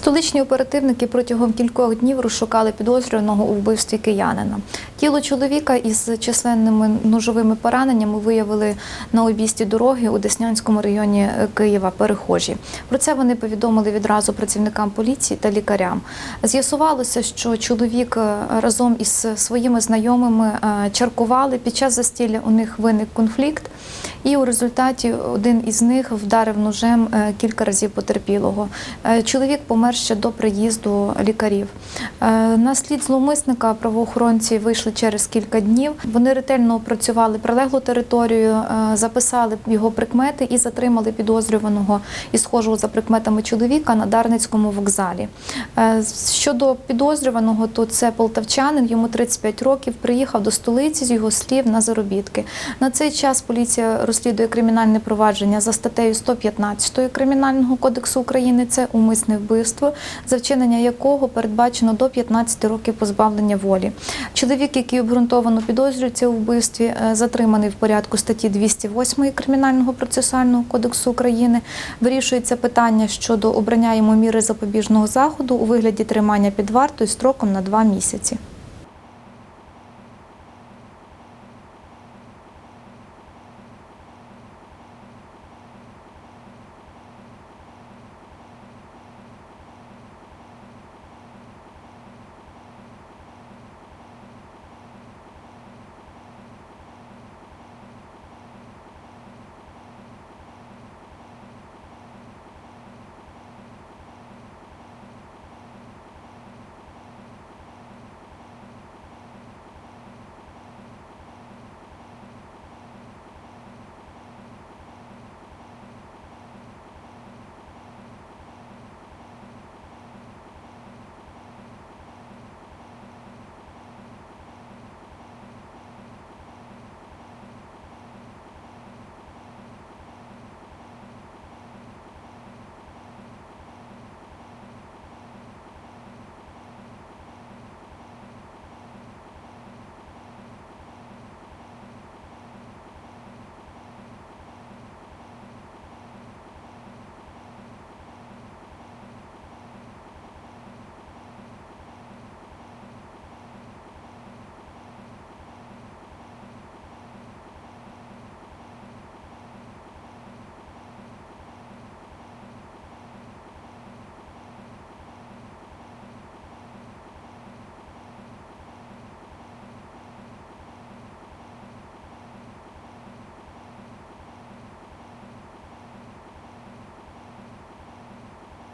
Столичні оперативники протягом кількох днів розшукали підозрюваного у вбивстві киянина. Тіло чоловіка із численними ножовими пораненнями виявили на обійсті дороги у Деснянському районі Києва перехожі. Про це вони повідомили відразу працівникам поліції та лікарям. З'ясувалося, що чоловік е, разом із своїми знайомими е, чаркували. Під час застілля у них виник конфлікт, і у результаті один із них вдарив ножем е, кілька разів потерпілого. Чоловік помер ще до приїзду лікарів. Е, На слід зловмисника правоохоронці вийшли через кілька днів. Вони ретельно опрацювали прилеглу територію, е, записали його прикмети і затримали підозрюваного і схожого за прикметами чоловіка на Дарницькому вокзалі. Е, Щодо підозрюваного, то це полтавчанин, йому 35 років, приїхав до столиці з його слів на заробітки. На цей час поліція розслідує кримінальне провадження за статтею 115 Кримінального кодексу України. Це умисне вбивство, за вчинення якого передбачено до 15 років позбавлення волі. Чоловік, який обґрунтовано підозрюється у вбивстві, е, затриманий в порядку статті 208 Кримінального процесуального кодексу України. Вирішується питання щодо обрання йому міри запобіжного заходу у вигляді тримання під вартою строком на два місяці.